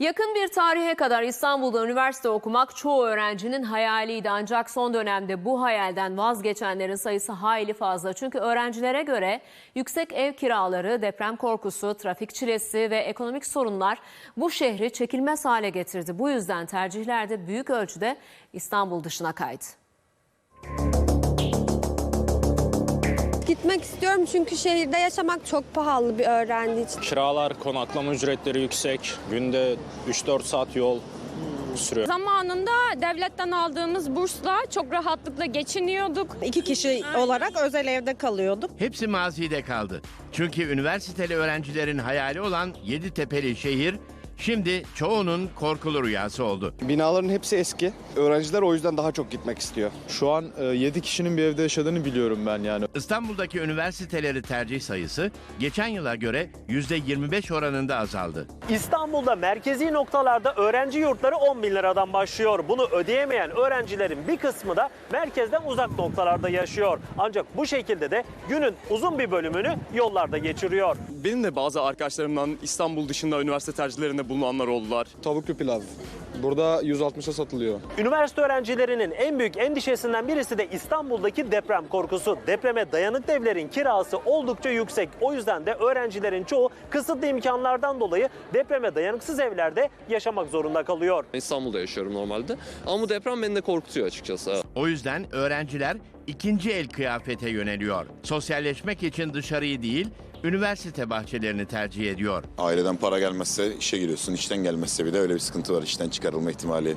Yakın bir tarihe kadar İstanbul'da üniversite okumak çoğu öğrencinin hayaliydi. Ancak son dönemde bu hayalden vazgeçenlerin sayısı hayli fazla. Çünkü öğrencilere göre yüksek ev kiraları, deprem korkusu, trafik çilesi ve ekonomik sorunlar bu şehri çekilmez hale getirdi. Bu yüzden tercihler de büyük ölçüde İstanbul dışına kaydı. Gitmek istiyorum çünkü şehirde yaşamak çok pahalı bir öğrenci için. Kiralar, konaklama ücretleri yüksek. Günde 3-4 saat yol sürüyor. Zamanında devletten aldığımız bursla çok rahatlıkla geçiniyorduk. İki kişi olarak özel evde kalıyorduk. Hepsi mazide kaldı. Çünkü üniversiteli öğrencilerin hayali olan Yeditepe'li şehir şimdi çoğunun korkulu rüyası oldu. Binaların hepsi eski. Öğrenciler o yüzden daha çok gitmek istiyor. Şu an 7 kişinin bir evde yaşadığını biliyorum ben yani. İstanbul'daki üniversiteleri tercih sayısı geçen yıla göre %25 oranında azaldı. İstanbul'da merkezi noktalarda öğrenci yurtları 10 bin liradan başlıyor. Bunu ödeyemeyen öğrencilerin bir kısmı da merkezden uzak noktalarda yaşıyor. Ancak bu şekilde de günün uzun bir bölümünü yollarda geçiriyor. Benim de bazı arkadaşlarımdan İstanbul dışında üniversite tercihlerinde bulunanlar oldular. Tavuklu pilav. Burada 160'a satılıyor. Üniversite öğrencilerinin en büyük endişesinden birisi de İstanbul'daki deprem korkusu. Depreme dayanıklı evlerin kirası oldukça yüksek. O yüzden de öğrencilerin çoğu kısıtlı imkanlardan dolayı depreme dayanıksız evlerde yaşamak zorunda kalıyor. İstanbul'da yaşıyorum normalde ama bu deprem beni de korkutuyor açıkçası. O yüzden öğrenciler ikinci el kıyafete yöneliyor. Sosyalleşmek için dışarıyı değil, üniversite bahçelerini tercih ediyor. Aileden para gelmezse işe giriyorsun. İşten gelmezse bir de öyle bir sıkıntı var. İşten çıkarılma ihtimali.